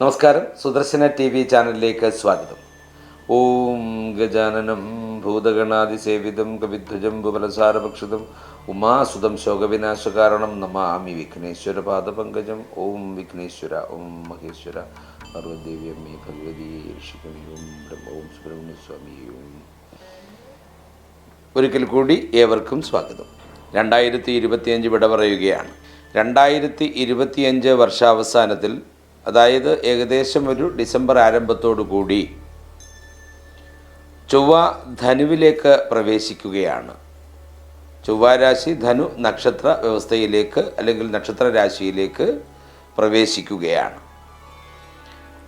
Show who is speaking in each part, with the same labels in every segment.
Speaker 1: നമസ്കാരം. Sudarshana T V ചാനലിലേക്ക് സ്വാഗതം. ഓം ഗജാനനം ഭൂതഗണാതിസേവിതം കവിധ്വജം ഭുവലസാരഭക്ഷിതം ഉമാസുതം ശോകവിനാശകാരണം നമാമി വിഘ്നേശ്വര പാദപങ്കജം ഓം വിഘ്നേശ്വര ഓം മഹേശ്വര. പാർവദേവി അമ്മേ ഭഗവതി ഋഷികണി ഓം ബ്രഹ്മ ഓം സുബ്രഹ്മണ്യ ഒരിക്കൽ കൂടി ഏവർക്കും സ്വാഗതം. രണ്ടായിരത്തി ഇരുപത്തിയഞ്ച് വിട പറയുകയാണ്. രണ്ടായിരത്തി ഇരുപത്തിയഞ്ച് വർഷാവസാനത്തിൽ അതായത് ഏകദേശം ഒരു ഡിസംബർ ആരംഭത്തോടു കൂടി ചൊവ്വ ധനുവിലേക്ക് പ്രവേശിക്കുകയാണ്. ചൊവ്വ രാശി ധനു നക്ഷത്ര വ്യവസ്ഥയിലേക്ക് അല്ലെങ്കിൽ നക്ഷത്ര രാശിയിലേക്ക് പ്രവേശിക്കുകയാണ്.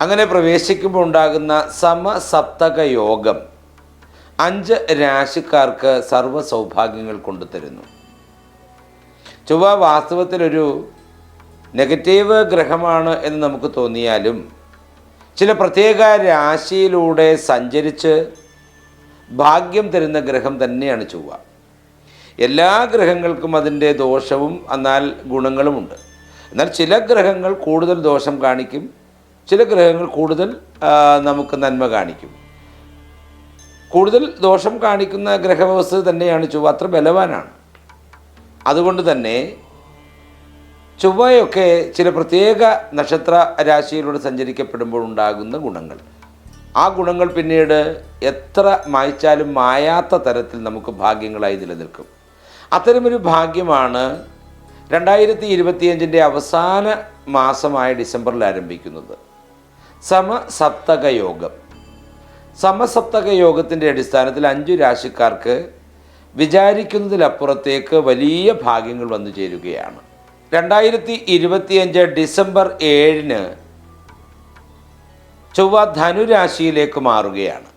Speaker 1: അങ്ങനെ പ്രവേശിക്കുമ്പോൾ ഉണ്ടാകുന്ന സമസപ്തക യോഗം അഞ്ച് രാശിക്കാർക്ക് സർവ സൗഭാഗ്യങ്ങൾ കൊണ്ടുതരുന്നു. ചൊവ്വ വാസ്തവത്തിലൊരു നെഗറ്റീവ് ഗ്രഹമാണ് എന്ന് നമുക്ക് തോന്നിയാലും ചില പ്രത്യേക രാശിയിലൂടെ സഞ്ചരിച്ച് ഭാഗ്യം തരുന്ന ഗ്രഹം തന്നെയാണ് ചൊവ്വ. എല്ലാ ഗ്രഹങ്ങൾക്കും അതിന്റെ ദോഷവും എന്നാൽ ഗുണങ്ങളുമുണ്ട്. എന്നാൽ ചില ഗ്രഹങ്ങൾ കൂടുതൽ ദോഷം കാണിക്കും ചില ഗ്രഹങ്ങൾ കൂടുതൽ നമുക്ക് നന്മ കാണിക്കും. കൂടുതൽ ദോഷം കാണിക്കുന്ന ഗ്രഹവ്യവസ്ഥ തന്നെയാണ് ചൊവ്വ. അത്ര ബലവാനാണ്. അതുകൊണ്ട് തന്നെ ചൊവ്വയൊക്കെ ചില പ്രത്യേക നക്ഷത്ര രാശിയിലൂടെ സഞ്ചരിക്കപ്പെടുമ്പോൾ ഉണ്ടാകുന്ന ഗുണങ്ങൾ. ആ ഗുണങ്ങൾ പിന്നീട് എത്ര മായ്ച്ചാലും മായാത്ത തരത്തിൽ നമുക്ക് ഭാഗ്യങ്ങളായി നിലനിൽക്കും. അത്തരമൊരു ഭാഗ്യമാണ് രണ്ടായിരത്തി ഇരുപത്തിയഞ്ചിന്റെ അവസാന മാസമായ ഡിസംബറിൽ ആരംഭിക്കുന്നത്. സമസപ്തക യോഗം. സമസപ്തക യോഗത്തിന്റെ അടിസ്ഥാനത്തിൽ അഞ്ചു രാശിക്കാർക്ക് വിചാരിക്കുന്നതിലപ്പുറത്തേക്ക് വലിയ ഭാഗ്യങ്ങൾ വന്നു ചേരുകയാണ്. രണ്ടായിരത്തി ഇരുപത്തിയഞ്ച് ഡിസംബർ ഏഴിന് ചൊവ്വ ധനുരാശിയിലേക്ക് മാറുകയാണ്.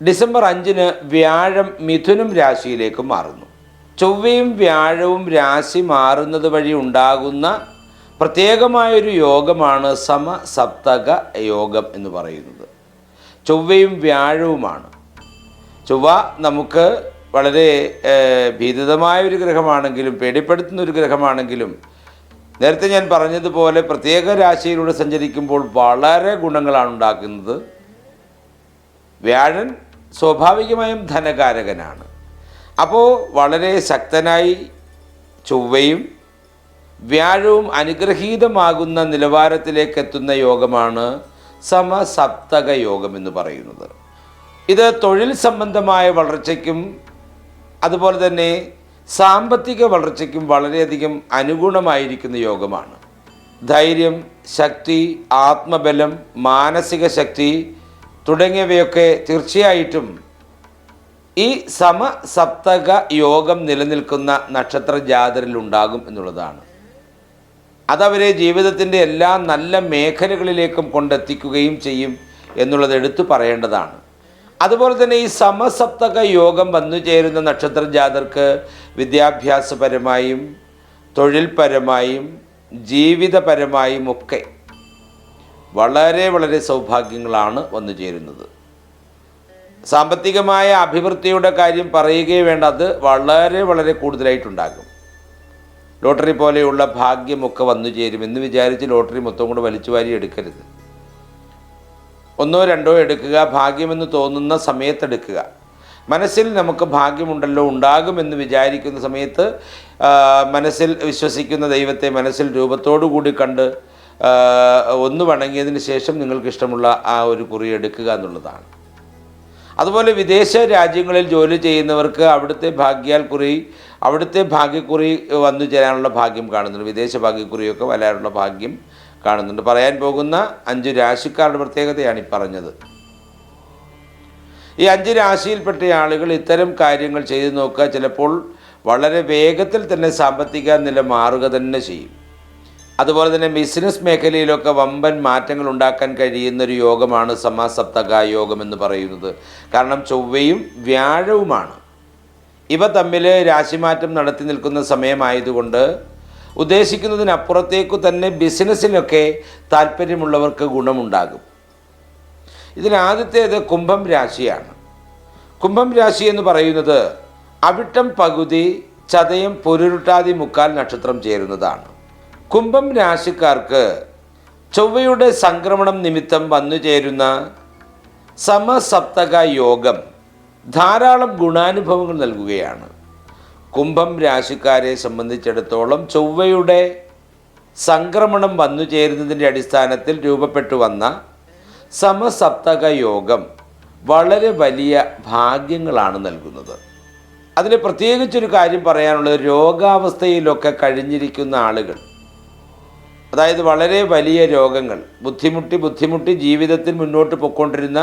Speaker 1: ഡിസംബർ അഞ്ചിന് വ്യാഴം മിഥുനം രാശിയിലേക്ക് മാറുന്നു. ചൊവ്വയും വ്യാഴവും രാശി മാറുന്നത് വഴി ഉണ്ടാകുന്ന പ്രത്യേകമായൊരു യോഗമാണ് സമസപ്തക യോഗം എന്ന് പറയുന്നത്. ചൊവ്വയും വ്യാഴവുമാണ്. ചൊവ്വ നമുക്ക് വളരെ ഭീതിതമായ ഒരു ഗ്രഹമാണെങ്കിലും പേടിപ്പെടുത്തുന്ന ഒരു ഗ്രഹമാണെങ്കിലും നേരത്തെ ഞാൻ പറഞ്ഞതുപോലെ പ്രത്യേക രാശിയിലൂടെ സഞ്ചരിക്കുമ്പോൾ വളരെ ഗുണങ്ങളാണ് ഉണ്ടാക്കുന്നത്. വ്യാഴൻ സ്വാഭാവികമായും ധനകാരകനാണ്. അപ്പോൾ വളരെ ശക്തനായി ചൊവ്വയും വ്യാഴവും അനുഗ്രഹീതമാകുന്ന നിലവാരത്തിലേക്ക് എത്തുന്ന യോഗമാണ് സമസപ്തക യോഗം എന്ന് പറയുന്നത്. ഇത് തൊഴിൽ സംബന്ധമായ വളർച്ചയ്ക്കും അതുപോലെ തന്നെ സാമ്പത്തിക വളർച്ചയ്ക്കും വളരെയധികം അനുഗുണമായിരിക്കുന്ന യോഗമാണ്. ധൈര്യം ശക്തി ആത്മബലം മാനസിക ശക്തി തുടങ്ങിയവയൊക്കെ തീർച്ചയായിട്ടും ഈ സമസപ്തക യോഗം നിലനിൽക്കുന്ന നക്ഷത്ര ജാതരിൽ ഉണ്ടാകും എന്നുള്ളതാണ്. അതവരെ ജീവിതത്തിന്റെ എല്ലാ നല്ല മേഖലകളിലേക്കും കൊണ്ടെത്തിക്കുകയും ചെയ്യും എന്നുള്ളത് എടുത്തു പറയേണ്ടതാണ്. അതുപോലെ തന്നെ ഈ സമസപ്തക യോഗം വന്നു ചേരുന്ന നക്ഷത്ര ജാതർക്ക് വിദ്യാഭ്യാസപരമായും തൊഴിൽപരമായും ജീവിതപരമായും ഒക്കെ വളരെ വളരെ സൗഭാഗ്യങ്ങളാണ് വന്നു ചേരുന്നത്. സാമ്പത്തികമായ അഭിവൃദ്ധിയുടെ കാര്യം പറയുകയേ വേണ്ട അത് വളരെ വളരെ കൂടുതലായിട്ടുണ്ടാകും. ലോട്ടറി പോലെയുള്ള ഭാഗ്യമൊക്കെ വന്നു ചേരും എന്ന് വിചാരിച്ച് ലോട്ടറി മൊത്തം കൂടെ വലിച്ചു വാരി എടുക്കരുത്. ഒന്നോ രണ്ടോ എടുക്കുക ഭാഗ്യമെന്ന് തോന്നുന്ന സമയത്തെടുക്കുക മനസ്സിൽ നമുക്ക് ഭാഗ്യമുണ്ടല്ലോ ഉണ്ടാകുമെന്ന് വിചാരിക്കുന്ന സമയത്ത് മനസ്സിൽ വിശ്വസിക്കുന്ന ദൈവത്തെ മനസ്സിൽ രൂപത്തോടു കൂടി കണ്ട് ഒന്ന് വണങ്ങിയതിന് ശേഷം നിങ്ങൾക്ക് ഇഷ്ടമുള്ള ആ ഒരു കുറി എടുക്കുക എന്നുള്ളതാണ്. അതുപോലെ വിദേശ രാജ്യങ്ങളിൽ ജോലി ചെയ്യുന്നവർക്ക് അവിടുത്തെ ഭാഗ്യാൽ കുറി അവിടുത്തെ ഭാഗ്യക്കുറി വന്നു ചേരാനുള്ള ഭാഗ്യം കാണുന്നുണ്ട്. വിദേശ ഭാഗ്യക്കുറിയൊക്കെ വരാനുള്ള ഭാഗ്യം കാണുന്നുണ്ട്. പറയാൻ പോകുന്ന അഞ്ച് രാശിക്കാരുടെ പ്രത്യേകതയാണ് ഈ പറഞ്ഞത്. ഈ അഞ്ച് രാശിയിൽപ്പെട്ട ആളുകൾ ഇത്തരം കാര്യങ്ങൾ ചെയ്തു നോക്കുക. ചിലപ്പോൾ വളരെ വേഗത്തിൽ തന്നെ സാമ്പത്തിക നില മാറുക തന്നെ ചെയ്യും. അതുപോലെ തന്നെ ബിസിനസ് മേഖലയിലൊക്കെ വമ്പൻ മാറ്റങ്ങൾ ഉണ്ടാക്കാൻ കഴിയുന്ന ഒരു യോഗമാണ് സമാസപ്തക യോഗം എന്ന് പറയുന്നത്. കാരണം ചൊവ്വയും വ്യാഴവുമാണ്. ഇവ തമ്മിൽ രാശിമാറ്റം നടത്തി നിൽക്കുന്ന സമയമായതുകൊണ്ട് ഉദ്ദേശിക്കുന്നതിനപ്പുറത്തേക്കു തന്നെ ബിസിനസ്സിനൊക്കെ താല്പര്യമുള്ളവർക്ക് ഗുണമുണ്ടാകും. ഇതിനാദ്യത്തേത് കുംഭം രാശിയാണ്. കുംഭം രാശി എന്ന് പറയുന്നത് അവിട്ടം പകുതി ചതയം പൊരുരുട്ടാതി മുക്കാൽ നക്ഷത്രം ചേരുന്നതാണ്. കുംഭം രാശിക്കാർക്ക് ചൊവ്വയുടെ സംക്രമണം നിമിത്തം വന്നു ചേരുന്ന സമസപ്തക യോഗം ധാരാളം ഗുണാനുഭവങ്ങൾ നൽകുകയാണ്. കുംഭം രാശിക്കാരെ സംബന്ധിച്ചിടത്തോളം ചൊവ്വയുടെ സംക്രമണം വന്നു ചേരുന്നതിന്റെ അടിസ്ഥാനത്തിൽ രൂപപ്പെട്ടു വന്ന സമസപ്തക യോഗം വളരെ വലിയ ഭാഗ്യങ്ങളാണ് നൽകുന്നത്. അതിൽ പ്രത്യേകിച്ചൊരു കാര്യം പറയാനുള്ളത് രോഗാവസ്ഥയിലൊക്കെ കഴിഞ്ഞിരിക്കുന്ന ആളുകൾ അതായത് വളരെ വലിയ രോഗങ്ങൾ ബുദ്ധിമുട്ടി ബുദ്ധിമുട്ടി ജീവിതത്തിൽ മുന്നോട്ട് പൊയ്ക്കൊണ്ടിരുന്ന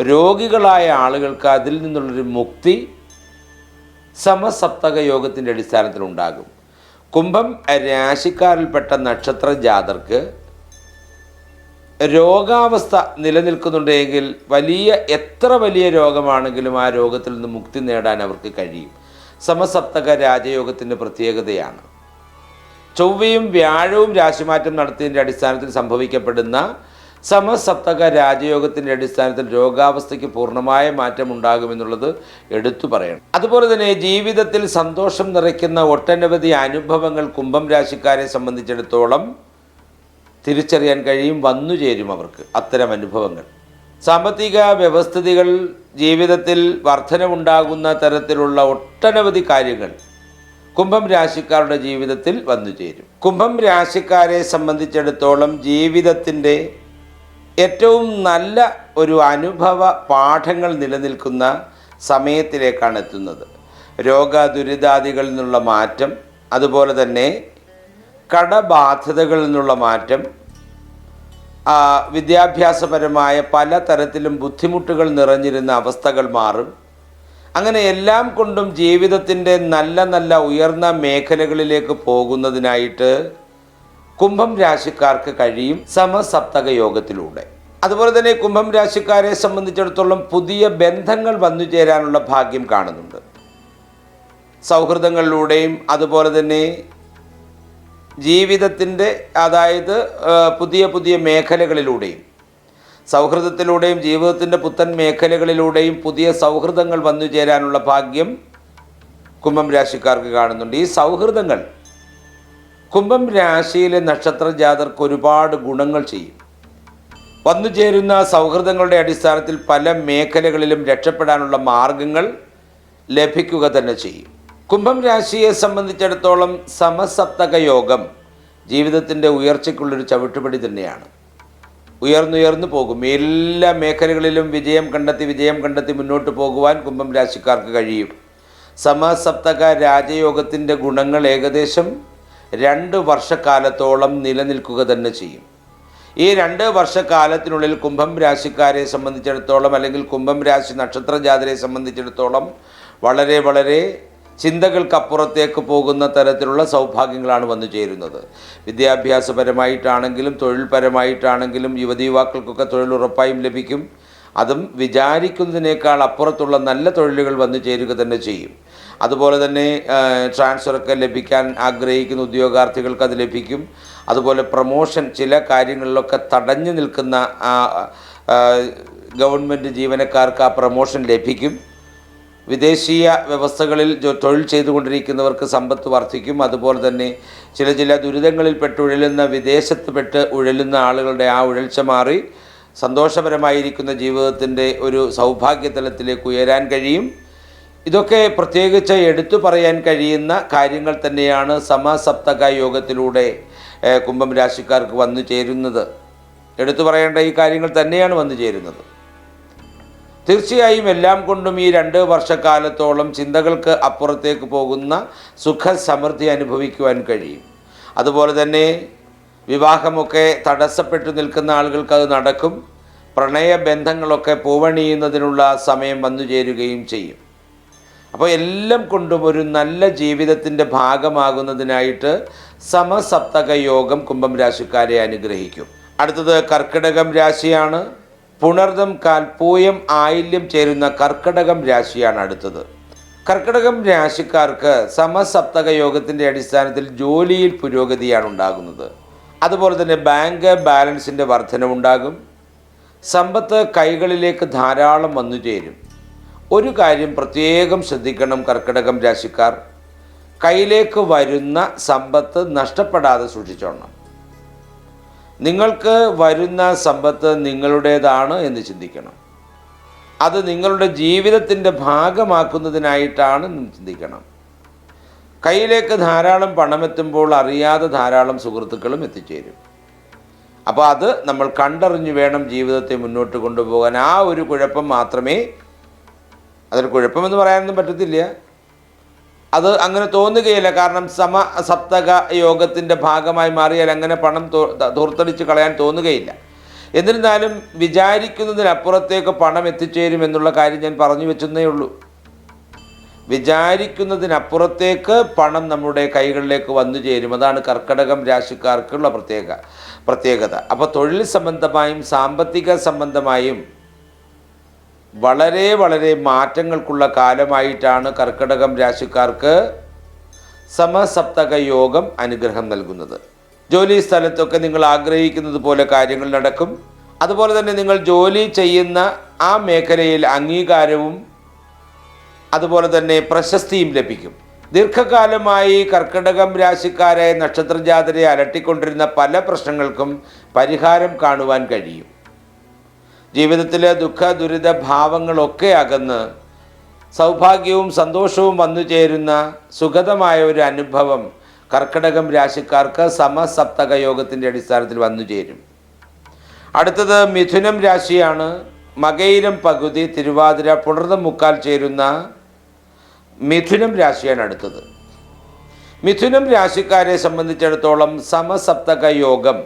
Speaker 1: രോഗികളായ ആളുകൾക്ക് അതിൽ നിന്നുള്ളൊരു മുക്തി സമസപ്തക യോഗത്തിന്റെ അടിസ്ഥാനത്തിൽ ഉണ്ടാകും കുംഭം രാശിക്കാരിൽപ്പെട്ട നക്ഷത്ര ജാതർക്ക് രോഗാവസ്ഥ നിലനിൽക്കുന്നുണ്ടെങ്കിൽ വലിയ എത്ര വലിയ രോഗമാണെങ്കിലും ആ രോഗത്തിൽ നിന്ന് മുക്തി നേടാൻ അവർക്ക് കഴിയും. സമസപ്തക രാജയോഗത്തിന്റെ പ്രത്യേകതയാണ്. ചൊവ്വയും വ്യാഴവും രാശിമാറ്റം നടത്തിയതിന്റെ അടിസ്ഥാനത്തിൽ സംഭവിക്കപ്പെടുന്ന സമസപ്തക രാജയോഗത്തിന്റെ അടിസ്ഥാനത്തിൽ രോഗാവസ്ഥയ്ക്ക് പൂർണമായ മാറ്റം ഉണ്ടാകുമെന്നുള്ളത് എടുത്തു പറയണം. അതുപോലെ തന്നെ ജീവിതത്തിൽ സന്തോഷം നിറയ്ക്കുന്ന ഒട്ടനവധി അനുഭവങ്ങൾ കുംഭം രാശിക്കാരെ സംബന്ധിച്ചിടത്തോളം തിരിച്ചറിയാൻ കഴിയും വന്നു ചേരും അവർക്ക് അത്തരം അനുഭവങ്ങൾ. സാമ്പത്തിക വ്യവസ്ഥിതികൾ ജീവിതത്തിൽ വർധനമുണ്ടാകുന്ന തരത്തിലുള്ള ഒട്ടനവധി കാര്യങ്ങൾ കുംഭം രാശിക്കാരുടെ ജീവിതത്തിൽ വന്നു ചേരും. കുംഭം രാശിക്കാരെ സംബന്ധിച്ചിടത്തോളം ജീവിതത്തിന്റെ ഏറ്റവും നല്ല ഒരു അനുഭവ പാഠങ്ങൾ നിലനിൽക്കുന്ന സമയത്തിലേക്കാണ് എത്തുന്നത്. രോഗ ദുരിതാദികളിൽ നിന്നുള്ള മാറ്റം അതുപോലെ തന്നെ കടബാധ്യതകളിൽ നിന്നുള്ള മാറ്റം വിദ്യാഭ്യാസപരമായ പല തരത്തിലും ബുദ്ധിമുട്ടുകൾ നിറഞ്ഞിരുന്ന അവസ്ഥകൾ മാറും. അങ്ങനെ എല്ലാം കൊണ്ടും ജീവിതത്തിന്റെ നല്ല നല്ല ഉയർന്ന മേഖലകളിലേക്ക് പോകുന്നതിനായിട്ട് കുംഭം രാശിക്കാർക്ക് കഴിയും സമസപ്തക യോഗത്തിലൂടെ. അതുപോലെ തന്നെ കുംഭം രാശിക്കാരെ സംബന്ധിച്ചിടത്തോളം പുതിയ ബന്ധങ്ങൾ വന്നു ചേരാനുള്ള ഭാഗ്യം കാണുന്നുണ്ട്. സൗഹൃദങ്ങളിലൂടെയും അതുപോലെ തന്നെ ജീവിതത്തിന്റെ അതായത് പുതിയ പുതിയ മേഖലകളിലൂടെയും സൗഹൃദത്തിലൂടെയും ജീവിതത്തിന്റെ പുത്തൻ മേഖലകളിലൂടെയും പുതിയ സൗഹൃദങ്ങൾ വന്നു ചേരാനുള്ള ഭാഗ്യം കുംഭം രാശിക്കാർക്ക് കാണുന്നുണ്ട്. ഈ സൗഹൃദങ്ങൾ കുംഭം രാശിയിലെ നക്ഷത്ര ജാതർക്ക് ഒരുപാട് ഗുണങ്ങൾ ചെയ്യും. വന്നു ചേരുന്ന സൗഹൃദങ്ങളുടെ അടിസ്ഥാനത്തിൽ പല മേഖലകളിലും രക്ഷപ്പെടാനുള്ള മാർഗങ്ങൾ ലഭിക്കുക തന്നെ ചെയ്യും. കുംഭം രാശിയെ സംബന്ധിച്ചിടത്തോളം സമസപ്തക യോഗം ജീവിതത്തിന്റെ ഉയർച്ചയ്ക്കുള്ളൊരു ചവിട്ടുപടി തന്നെയാണ്. ഉയർന്നുയർന്നു പോകും. എല്ലാ മേഖലകളിലും വിജയം കണ്ടെത്തി വിജയം കണ്ടെത്തി മുന്നോട്ട് പോകുവാൻ കുംഭം രാശിക്കാർക്ക് കഴിയും. സമസപ്തക രാജയോഗത്തിന്റെ ഗുണങ്ങൾ ഏകദേശം രണ്ട് വർഷക്കാലത്തോളം നിലനിൽക്കുക തന്നെ ചെയ്യും. ഈ രണ്ട് വർഷക്കാലത്തിനുള്ളിൽ കുംഭം രാശിക്കാരെ സംബന്ധിച്ചിടത്തോളം അല്ലെങ്കിൽ കുംഭം രാശി നക്ഷത്ര ജാതരെ സംബന്ധിച്ചിടത്തോളം വളരെ വളരെ ചിന്തകൾക്കപ്പുറത്തേക്ക് പോകുന്ന തരത്തിലുള്ള സൗഭാഗ്യങ്ങളാണ് വന്നു ചേരുന്നത്. വിദ്യാഭ്യാസപരമായിട്ടാണെങ്കിലും തൊഴിൽപരമായിട്ടാണെങ്കിലും യുവതി യുവാക്കൾക്കൊക്കെ തൊഴിൽ ഉറപ്പായും ലഭിക്കും. അതും വിചാരിക്കുന്നതിനേക്കാൾ അപ്പുറത്തുള്ള നല്ല തൊഴിലുകൾ വന്നു ചേരുക തന്നെ ചെയ്യും. അതുപോലെ തന്നെ ട്രാൻസ്ഫറൊക്കെ ലഭിക്കാൻ ആഗ്രഹിക്കുന്ന ഉദ്യോഗാർത്ഥികൾക്ക് അത് ലഭിക്കും. അതുപോലെ പ്രൊമോഷൻ ചില കാര്യങ്ങളിലൊക്കെ തടഞ്ഞു നിൽക്കുന്ന ഗവൺമെന്റ് ജീവനക്കാർക്ക് ആ പ്രൊമോഷൻ ലഭിക്കും. വിദേശീയ വ്യവസ്ഥകളിൽ തൊഴിൽ ചെയ്തുകൊണ്ടിരിക്കുന്നവർക്ക് സമ്പത്ത് വർദ്ധിക്കും. അതുപോലെ തന്നെ ചില ചില ദുരിതങ്ങളിൽ പെട്ട് ഉഴലുന്ന വിദേശത്ത് പെട്ട് ഉഴലുന്ന ആളുകളുടെ ആ ഉഴൽച്ച മാറി സന്തോഷപരമായിരിക്കുന്ന ജീവിതത്തിന്റെ ഒരു സൗഭാഗ്യതലത്തിലേക്ക് ഉയരാൻ കഴിയും. ഇതൊക്കെ പ്രത്യേകിച്ച് എടുത്തു പറയാൻ കഴിയുന്ന കാര്യങ്ങൾ തന്നെയാണ് സമസപ്തക യോഗത്തിലൂടെ കുംഭം രാശിക്കാർക്ക് വന്നു ചേരുന്നത്. എടുത്തു പറയേണ്ട ഈ കാര്യങ്ങൾ തന്നെയാണ് വന്നു ചേരുന്നത്. തീർച്ചയായും എല്ലാം കൊണ്ടും ഈ രണ്ട് വർഷക്കാലത്തോളം ചിന്തകൾക്ക് അപ്പുറത്തേക്ക് പോകുന്ന സുഖ സമൃദ്ധി അനുഭവിക്കുവാൻ കഴിയും. അതുപോലെ തന്നെ വിവാഹമൊക്കെ തടസ്സപ്പെട്ടു നിൽക്കുന്ന ആളുകൾക്ക് അത് നടക്കും. പ്രണയബന്ധങ്ങളൊക്കെ പൂവണിയുന്നതിനുള്ള സമയം വന്നു ചേരുകയും ചെയ്യും. അപ്പോൾ എല്ലാം കൊണ്ടും ഒരു നല്ല ജീവിതത്തിന്റെ ഭാഗമാകുന്നതിനായിട്ട് സമസപ്തക യോഗം കുംഭം രാശിക്കാരെ അനുഗ്രഹിക്കും. അടുത്തത് കർക്കിടകം രാശിയാണ്. പുണർദം കാൽപൂയം ആയില്യം ചേരുന്ന കർക്കിടകം രാശിയാണ് അടുത്തത്. കർക്കിടകം രാശിക്കാർക്ക് സമസപ്തക യോഗത്തിന്റെ അടിസ്ഥാനത്തിൽ ജോലിയിൽ പുരോഗതിയാണ് ഉണ്ടാകുന്നത്. അതുപോലെ തന്നെ ബാങ്ക് ബാലൻസിന്റെ വർധനവുണ്ടാകും. സമ്പത്ത് കൈകളിലേക്ക് ധാരാളം വന്നു ചേരും ഒരു കാര്യം പ്രത്യേകം ശ്രദ്ധിക്കണം കർക്കിടകം രാശിക്കാർ. കയ്യിലേക്ക് വരുന്ന സമ്പത്ത് നഷ്ടപ്പെടാതെ സൂക്ഷിച്ചോണം. നിങ്ങൾക്ക് വരുന്ന സമ്പത്ത് നിങ്ങളുടേതാണ് എന്ന് ചിന്തിക്കണം. അത് നിങ്ങളുടെ ജീവിതത്തിന്റെ ഭാഗമാക്കുന്നതിനായിട്ടാണ് ചിന്തിക്കണം. കയ്യിലേക്ക് ധാരാളം പണമെത്തുമ്പോൾ അറിയാതെ ധാരാളം സുഹൃത്തുക്കളും എത്തിച്ചേരും. അപ്പോൾ അത് നമ്മൾ കണ്ടറിഞ്ഞു വേണം ജീവിതത്തെ മുന്നോട്ട് കൊണ്ടുപോകാൻ. ആ ഒരു കുഴപ്പം മാത്രമേ അതൊരു കുഴപ്പമെന്ന് പറയാനൊന്നും പറ്റത്തില്ല. അത് അങ്ങനെ തോന്നുകയില്ല. കാരണം സമ സപ്തക യോഗത്തിന്റെ ഭാഗമായി മാറിയാൽ അങ്ങനെ പണം തോർത്തടിച്ച് കളയാൻ തോന്നുകയില്ല. എന്നിരുന്നാലും വിചാരിക്കുന്നതിനപ്പുറത്തേക്ക് പണം എത്തിച്ചേരും എന്നുള്ള കാര്യം ഞാൻ പറഞ്ഞു വെച്ചെന്നേ ഉള്ളൂ. വിചാരിക്കുന്നതിനപ്പുറത്തേക്ക് പണം നമ്മുടെ കൈകളിലേക്ക് വന്നു ചേരും. അതാണ് കർക്കടകം രാശിക്കാർക്കുള്ള പ്രത്യേക പ്രത്യേകത. അപ്പോൾ തൊഴിൽ സംബന്ധമായും സാമ്പത്തിക സംബന്ധമായും വളരെ വളരെ മാറ്റങ്ങൾക്കുള്ള കാലമായിട്ടാണ് കർക്കിടകം രാശിക്കാർക്ക് സമസപ്തക യോഗം അനുഗ്രഹം നൽകുന്നത്. ജോലി സ്ഥലത്തൊക്കെ നിങ്ങൾ ആഗ്രഹിക്കുന്നത് പോലെ കാര്യങ്ങൾ നടക്കും. അതുപോലെ തന്നെ നിങ്ങൾ ജോലി ചെയ്യുന്ന ആ മേഖലയിൽ അംഗീകാരവും അതുപോലെ തന്നെ പ്രശസ്തിയും ലഭിക്കും. ദീർഘകാലമായി കർക്കിടകം രാശിക്കാരെ നക്ഷത്രജാതരെ അലട്ടിക്കൊണ്ടിരുന്ന പല പ്രശ്നങ്ങൾക്കും പരിഹാരം കാണുവാൻ കഴിയും. ജീവിതത്തിലെ ദുഃഖ ദുരിത ഭാവങ്ങളൊക്കെ അകന്ന് സൗഭാഗ്യവും സന്തോഷവും വന്നു ചേരുന്ന സുഖതമായ ഒരു അനുഭവം കർക്കിടകം രാശിക്കാർക്ക് സമസപ്തക യോഗത്തിന്റെ അടിസ്ഥാനത്തിൽ വന്നു ചേരും. അടുത്തത് മിഥുനം രാശിയാണ്. മകയിരം പകുതി തിരുവാതിര പുണർന്ന മുക്കാൽ ചേരുന്ന മിഥുനം രാശിയാണ് അടുത്തത്. മിഥുനം രാശിക്കാരെ സംബന്ധിച്ചിടത്തോളം സമസപ്തക യോഗം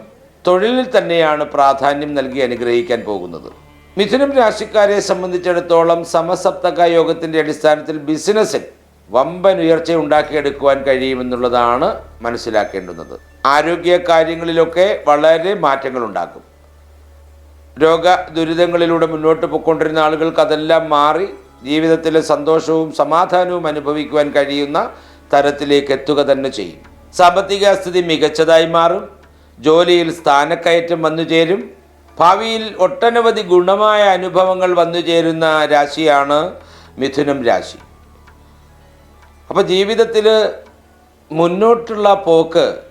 Speaker 1: തൊഴിലിൽ തന്നെയാണ് പ്രാധാന്യം നൽകി അനുഗ്രഹിക്കാൻ പോകുന്നത്. മിഥുനം രാശിക്കാരെ സംബന്ധിച്ചിടത്തോളം സമസപ്തക യോഗത്തിന്റെ അടിസ്ഥാനത്തിൽ ബിസിനസ്സിൽ വമ്പൻ ഉയർച്ച ഉണ്ടാക്കിയെടുക്കുവാൻ കഴിയുമെന്നുള്ളതാണ് മനസ്സിലാക്കേണ്ടുന്നത്. ആരോഗ്യ കാര്യങ്ങളിലൊക്കെ വളരെ മാറ്റങ്ങൾ ഉണ്ടാക്കും രോഗ ദുരിതങ്ങളിലൂടെ മുന്നോട്ട് പോയിക്കൊണ്ടിരുന്ന ആളുകൾക്ക് അതെല്ലാം മാറി ജീവിതത്തിലെ സന്തോഷവും സമാധാനവും അനുഭവിക്കുവാൻ കഴിയുന്ന തരത്തിലേക്ക് എത്തുക തന്നെ ചെയ്യും. സാമ്പത്തിക സ്ഥിതി മികച്ചതായി മാറും. ജോലിയിൽ സ്ഥാനക്കയറ്റം വന്നു ചേരും. ഭാവിയിൽ ഒട്ടനവധി ഗുണമായ അനുഭവങ്ങൾ വന്നു ചേരുന്ന രാശിയാണ് മിഥുനം രാശി. അപ്പോൾ ജീവിതത്തിൽ മുന്നോട്ടുള്ള പോക്ക്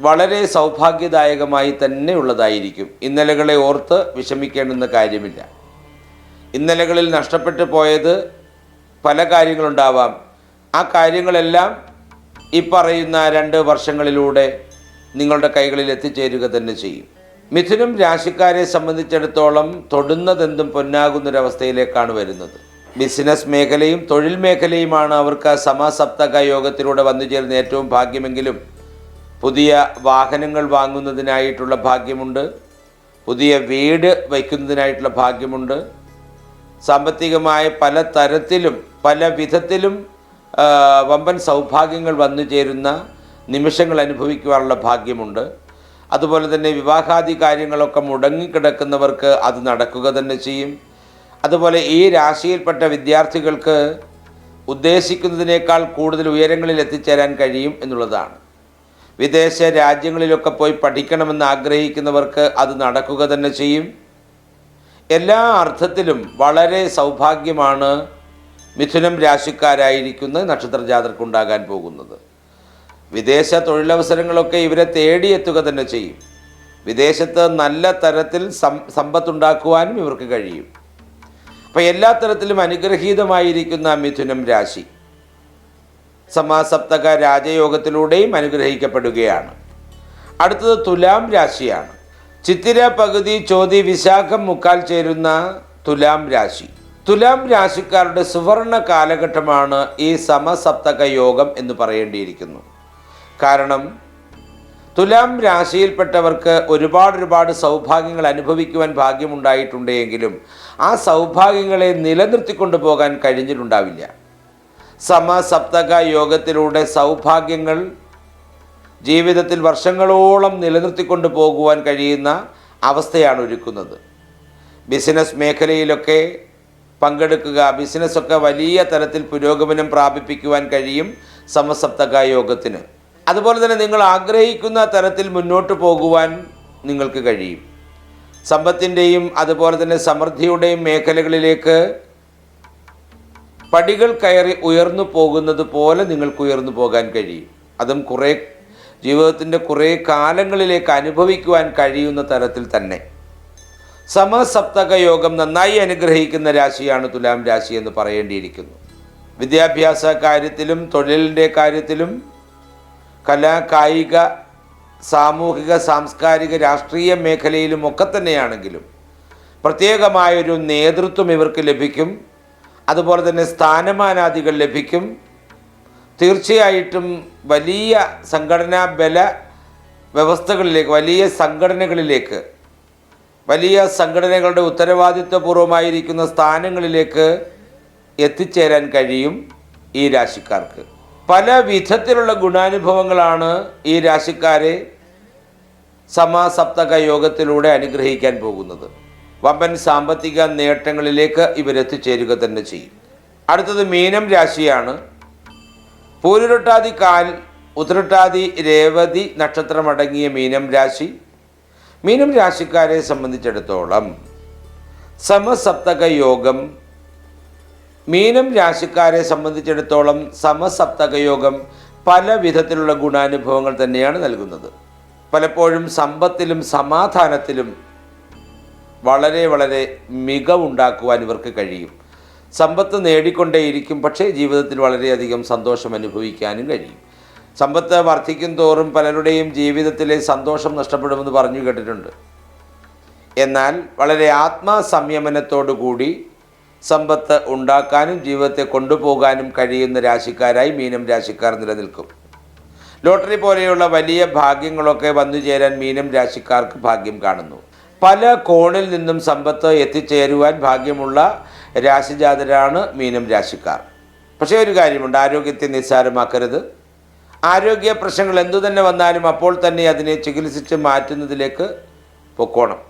Speaker 1: വളരെ സൗഭാഗ്യദായകമായി തന്നെ ഉള്ളതായിരിക്കും. ഇന്നലകളെ ഓർത്ത് വിഷമിക്കേണ്ടുന്ന കാര്യമില്ല. ഇന്നലകളിൽ നഷ്ടപ്പെട്ടു പോയത് പല കാര്യങ്ങളുണ്ടാവാം. ആ കാര്യങ്ങളെല്ലാം ഈ പറയുന്ന രണ്ട് വർഷങ്ങളിലൂടെ നിങ്ങളുടെ കൈകളിൽ എത്തിച്ചേരുക തന്നെ ചെയ്യും. മിഥുനം രാശിക്കാരെ സംബന്ധിച്ചിടത്തോളം തൊടുന്നതെന്തും പൊന്നാകുന്നൊരവസ്ഥയിലേക്കാണ് വരുന്നത്. ബിസിനസ് മേഖലയും തൊഴിൽ മേഖലയുമാണ് അവർക്ക് സമാസപ്തക യോഗത്തിലൂടെ വന്നു ചേരുന്ന ഏറ്റവും ഭാഗ്യമെങ്കിലും പുതിയ വാഹനങ്ങൾ വാങ്ങുന്നതിനായിട്ടുള്ള ഭാഗ്യമുണ്ട്. പുതിയ വീട് വയ്ക്കുന്നതിനായിട്ടുള്ള ഭാഗ്യമുണ്ട്. സാമ്പത്തികമായ പല തരത്തിലും പല വിധത്തിലും വമ്പൻ സൗഭാഗ്യങ്ങൾ വന്നു ചേരുന്ന നിമിഷങ്ങൾ അനുഭവിക്കുവാനുള്ള ഭാഗ്യമുണ്ട്. അതുപോലെ തന്നെ വിവാഹാദി കാര്യങ്ങളൊക്കെ മുടങ്ങിക്കിടക്കുന്നവർക്ക് അത് നടക്കുക തന്നെ ചെയ്യും. അതുപോലെ ഈ രാശിയിൽപ്പെട്ട വിദ്യാർത്ഥികൾക്ക് ഉദ്ദേശിക്കുന്നതിനേക്കാൾ കൂടുതൽ ഉയരങ്ങളിൽ എത്തിച്ചേരാൻ കഴിയും എന്നുള്ളതാണ്. വിദേശ രാജ്യങ്ങളിലൊക്കെ പോയി പഠിക്കണമെന്ന് ആഗ്രഹിക്കുന്നവർക്ക് അത് നടക്കുക തന്നെ ചെയ്യും. എല്ലാ അർത്ഥത്തിലും വളരെ സൗഭാഗ്യമാണ് മിഥുനം രാശിക്കാരായിരിക്കുന്ന നക്ഷത്രജാതർക്കുണ്ടാകാൻ പോകുന്നത്. വിദേശ തൊഴിലവസരങ്ങളൊക്കെ ഇവരെ തേടിയെത്തുക തന്നെ ചെയ്യും. വിദേശത്ത് നല്ല തരത്തിൽ സം സമ്പത്തുണ്ടാക്കുവാനും ഇവർക്ക് കഴിയും. അപ്പോൾ എല്ലാ തരത്തിലും അനുഗ്രഹീതമായിരിക്കുന്ന മിഥുനം രാശി സമാസപ്തക രാജയോഗത്തിലൂടെയും അനുഗ്രഹിക്കപ്പെടുകയാണ്. അടുത്തത് തുലാം രാശിയാണ്. ചിത്തിര പകുതി ചോതി വിശാഖം മുക്കാൽ ചേരുന്ന തുലാം രാശി. തുലാം രാശിക്കാരുടെ സുവർണ കാലഘട്ടമാണ് ഈ സമസപ്തക യോഗം എന്ന് പറയേണ്ടിയിരിക്കുന്നു. കാരണം തുലാം രാശിയിൽപ്പെട്ടവർക്ക് ഒരുപാട് ഒരുപാട് സൗഭാഗ്യങ്ങൾ അനുഭവിക്കുവാൻ ഭാഗ്യമുണ്ടായിട്ടുണ്ടെങ്കിലും ആ സൗഭാഗ്യങ്ങളെ നിലനിർത്തിക്കൊണ്ടു പോകാൻ കഴിഞ്ഞിട്ടുണ്ടാവില്ല. സമസപ്തക യോഗത്തിലൂടെ സൗഭാഗ്യങ്ങൾ ജീവിതത്തിൽ വർഷങ്ങളോളം നിലനിർത്തിക്കൊണ്ട് പോകുവാൻ കഴിയുന്ന അവസ്ഥയാണ് ഒരുക്കുന്നത്. ബിസിനസ് മേഖലയിലൊക്കെ പങ്കെടുക്കുക ബിസിനസ്സൊക്കെ വലിയ തരത്തിൽ പുരോഗമനം പ്രാപിപ്പിക്കുവാൻ കഴിയും സമസപ്തക യോഗത്തിന്. അതുപോലെ തന്നെ നിങ്ങൾ ആഗ്രഹിക്കുന്ന തരത്തിൽ മുന്നോട്ട് പോകുവാൻ നിങ്ങൾക്ക് കഴിയും. സമ്പത്തിന്റെയും അതുപോലെ തന്നെ സമൃദ്ധിയുടെയും മേഖലകളിലേക്ക് പടികൾ കയറി ഉയർന്നു പോകുന്നത് പോലെ നിങ്ങൾക്ക് ഉയർന്നു പോകാൻ കഴിയും. അതും കുറേ ജീവിതത്തിന്റെ കുറേ കാലങ്ങളിലേക്ക് അനുഭവിക്കുവാൻ കഴിയുന്ന തരത്തിൽ തന്നെ. സമസപ്തക യോഗം നന്നായി അനുഗ്രഹിക്കുന്ന രാശിയാണ് തുലാം രാശി എന്ന് പറയേണ്ടിയിരിക്കുന്നു. വിദ്യാഭ്യാസ കാര്യത്തിലും തൊഴിലിന്റെ കാര്യത്തിലും കലാ കായിക സാമൂഹിക സാംസ്കാരിക രാഷ്ട്രീയ മേഖലയിലും ഒക്കെ തന്നെയാണെങ്കിലും പ്രത്യേകമായൊരു നേതൃത്വം ഇവർക്ക് ലഭിക്കും. അതുപോലെ തന്നെ സ്ഥാനമാനാദികൾ ലഭിക്കും. തീർച്ചയായിട്ടും വലിയ സംഘടനാ ബല വ്യവസ്ഥകളിലേക്ക് വലിയ സംഘടനകളിലേക്ക് വലിയ സംഘടനകളുടെ ഉത്തരവാദിത്വപൂർവമായിരിക്കുന്ന സ്ഥാനങ്ങളിലേക്ക് എത്തിച്ചേരാൻ കഴിയും ഈ രാശിക്കാർക്ക്. പല വിധത്തിലുള്ള ഗുണാനുഭവങ്ങളാണ് ഈ രാശിക്കാരെ സമാസപ്തക യോഗത്തിലൂടെ അനുഗ്രഹിക്കാൻ പോകുന്നത്. വമ്പൻ സാമ്പത്തിക നേട്ടങ്ങളിലേക്ക് ഇവരെത്തിച്ചേരുക തന്നെ ചെയ്യും. അടുത്തത് മീനം രാശിയാണ്. പൂരുരുട്ടാതി കാൽ ഉത്രട്ടാതി രേവതി നക്ഷത്രമടങ്ങിയ മീനം രാശി. മീനം രാശിക്കാരെ സംബന്ധിച്ചിടത്തോളം സമസപ്തക യോഗം മീനം രാശിക്കാരെ സംബന്ധിച്ചിടത്തോളം സമസപ്തകയോഗം പല വിധത്തിലുള്ള ഗുണാനുഭവങ്ങൾ തന്നെയാണ് നൽകുന്നത്. പലപ്പോഴും സമ്പത്തിലും സമാധാനത്തിലും വളരെ വളരെ മികവുണ്ടാക്കുവാൻ ഇവർക്ക് കഴിയും. സമ്പത്ത് നേടിക്കൊണ്ടേയിരിക്കും പക്ഷേ ജീവിതത്തിൽ വളരെയധികം സന്തോഷം അനുഭവിക്കാനും കഴിയും. സമ്പത്ത് വർദ്ധിക്കും തോറും പലരുടെയും ജീവിതത്തിലെ സന്തോഷം നഷ്ടപ്പെടുമെന്ന് പറഞ്ഞു കേട്ടിട്ടുണ്ട്. എന്നാൽ വളരെ ആത്മസംയമനത്തോടു കൂടി സമ്പത്ത് ഉണ്ടാക്കാനും ജീവിതത്തെ കൊണ്ടുപോകാനും കഴിയുന്ന രാശിക്കാരായി മീനം രാശിക്കാർ നിലനിൽക്കും. ലോട്ടറി പോലെയുള്ള വലിയ ഭാഗ്യങ്ങളൊക്കെ വന്നു ചേരാൻ മീനം രാശിക്കാർക്ക് ഭാഗ്യം കാണുന്നു. പല കോണിൽ നിന്നും സമ്പത്ത് എത്തിച്ചേരുവാൻ ഭാഗ്യമുള്ള രാശിജാതരാണ് മീനം രാശിക്കാർ. പക്ഷേ ഒരു കാര്യമുണ്ട് ആരോഗ്യത്തെ നിസ്സാരമാക്കരുത്. ആരോഗ്യ പ്രശ്നങ്ങൾ എന്തു തന്നെ വന്നാലും അപ്പോൾ തന്നെ അതിനെ ചികിത്സിച്ച് മാറ്റുന്നതിലേക്ക് പൊക്കോണം.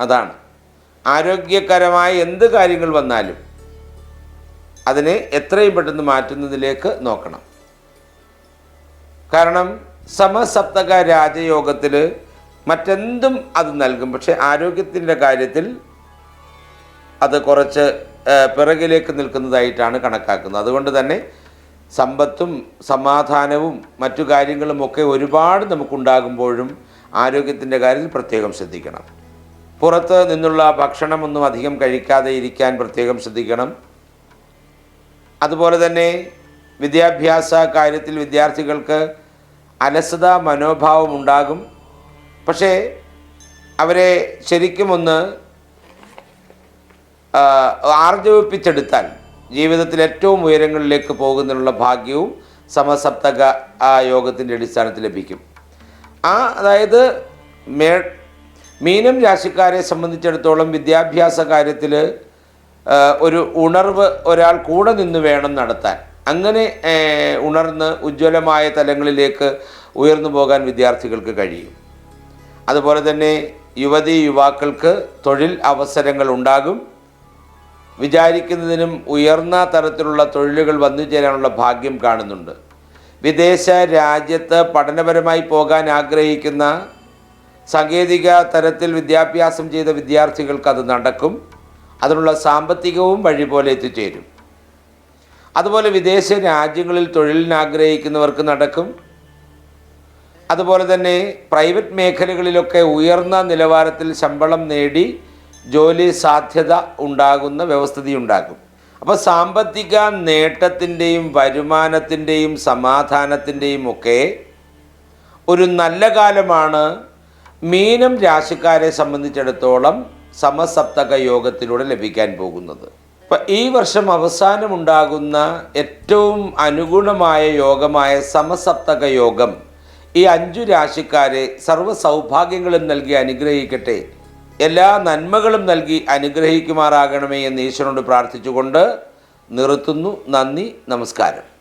Speaker 1: അതാണ്. ആരോഗ്യകരമായ എന്ത് കാര്യങ്ങൾ വന്നാലും അതിനെ എത്രയും പെട്ടെന്ന് മാറ്റുന്നതിലേക്ക് നോക്കണം. കാരണം സമസപ്തക രാജയോഗത്തിൽ മറ്റെന്തും അത് നൽകും. പക്ഷേ ആരോഗ്യത്തിന്റെ കാര്യത്തിൽ അത് കുറച്ച് പിറകിലേക്ക് നിൽക്കുന്നതായിട്ടാണ് കണക്കാക്കുന്നത്. അതുകൊണ്ട് തന്നെ സമ്പത്തും സമാധാനവും മറ്റു കാര്യങ്ങളും ഒക്കെ ഒരുപാട് നമുക്കുണ്ടാകുമ്പോഴും ആരോഗ്യത്തിന്റെ കാര്യത്തിൽ പ്രത്യേകം ശ്രദ്ധിക്കണം. പുറത്ത് നിന്നുള്ള ഭക്ഷണമൊന്നും അധികം കഴിക്കാതെ ഇരിക്കാൻ പ്രത്യേകം ശ്രദ്ധിക്കണം. അതുപോലെ തന്നെ വിദ്യാഭ്യാസ കാര്യത്തിൽ വിദ്യാർത്ഥികൾക്ക് അലസത മനോഭാവം ഉണ്ടാകും. പക്ഷേ അവരെ ശരിക്കും ഒന്ന് ആർജവിപ്പിച്ചെടുത്താൽ ജീവിതത്തിൽ ഏറ്റവും ഉയരങ്ങളിലേക്ക് പോകുന്നതിനുള്ള ഭാഗ്യവും സമസപ്തക യോഗത്തിന്റെ അടിസ്ഥാനത്തിൽ ലഭിക്കും. ആ അതായത് മേ മീനം രാശിക്കാരെ സംബന്ധിച്ചിടത്തോളം വിദ്യാഭ്യാസ കാര്യത്തിൽ ഒരു ഉണർവ് ഒരാൾ കൂടെ നിന്ന് വേണം നടത്താൻ. അങ്ങനെ ഉണർന്ന് ഉജ്ജ്വലമായ തലങ്ങളിലേക്ക് ഉയർന്നു പോകാൻ വിദ്യാർത്ഥികൾക്ക് കഴിയും. അതുപോലെ തന്നെ യുവതി യുവാക്കൾക്ക് തൊഴിൽ അവസരങ്ങൾ ഉണ്ടാകും. വിചാരിക്കുന്നതിനും ഉയർന്ന തരത്തിലുള്ള തൊഴിലുകൾ വന്നു ചേരാനുള്ള ഭാഗ്യം കാണുന്നുണ്ട്. വിദേശ രാജ്യത്ത് പഠനപരമായി പോകാൻ ആഗ്രഹിക്കുന്ന സാങ്കേതിക തരത്തിൽ വിദ്യാഭ്യാസം ചെയ്ത വിദ്യാർത്ഥികൾക്ക് അത് നടക്കും. അതിനുള്ള സാമ്പത്തികവും വഴി പോലെ എത്തിച്ചേരും. അതുപോലെ വിദേശ രാജ്യങ്ങളിൽ തൊഴിലിന് ആഗ്രഹിക്കുന്നവർക്ക് നടക്കും. അതുപോലെ തന്നെ പ്രൈവറ്റ് മേഖലകളിലൊക്കെ ഉയർന്ന നിലവാരത്തിൽ ശമ്പളം നേടി ജോലി സാധ്യത ഉണ്ടാകുന്ന വ്യവസ്ഥിതി ഉണ്ടാകും അപ്പോൾ സാമ്പത്തിക നേട്ടത്തിന്റെയും വരുമാനത്തിന്റെയും സമാധാനത്തിന്റെയും ഒക്കെ ഒരു നല്ല കാലമാണ് മീനം രാശിക്കാരെ സംബന്ധിച്ചിടത്തോളം സമസപ്തക യോഗത്തിലൂടെ ലഭിക്കാൻ പോകുന്നത്. അപ്പം ഈ വർഷം അവസാനമുണ്ടാകുന്ന ഏറ്റവും അനുഗുണമായ യോഗമായ സമസപ്തക യോഗം ഈ അഞ്ചു രാശിക്കാരെ സർവ സൗഭാഗ്യങ്ങളും നൽകി അനുഗ്രഹിക്കട്ടെ. എല്ലാ നന്മകളും നൽകി അനുഗ്രഹിക്കുമാറാകണമേ എന്ന് ഈശ്വരനോട് പ്രാർത്ഥിച്ചുകൊണ്ട് നിർത്തുന്നു. നന്ദി നമസ്കാരം.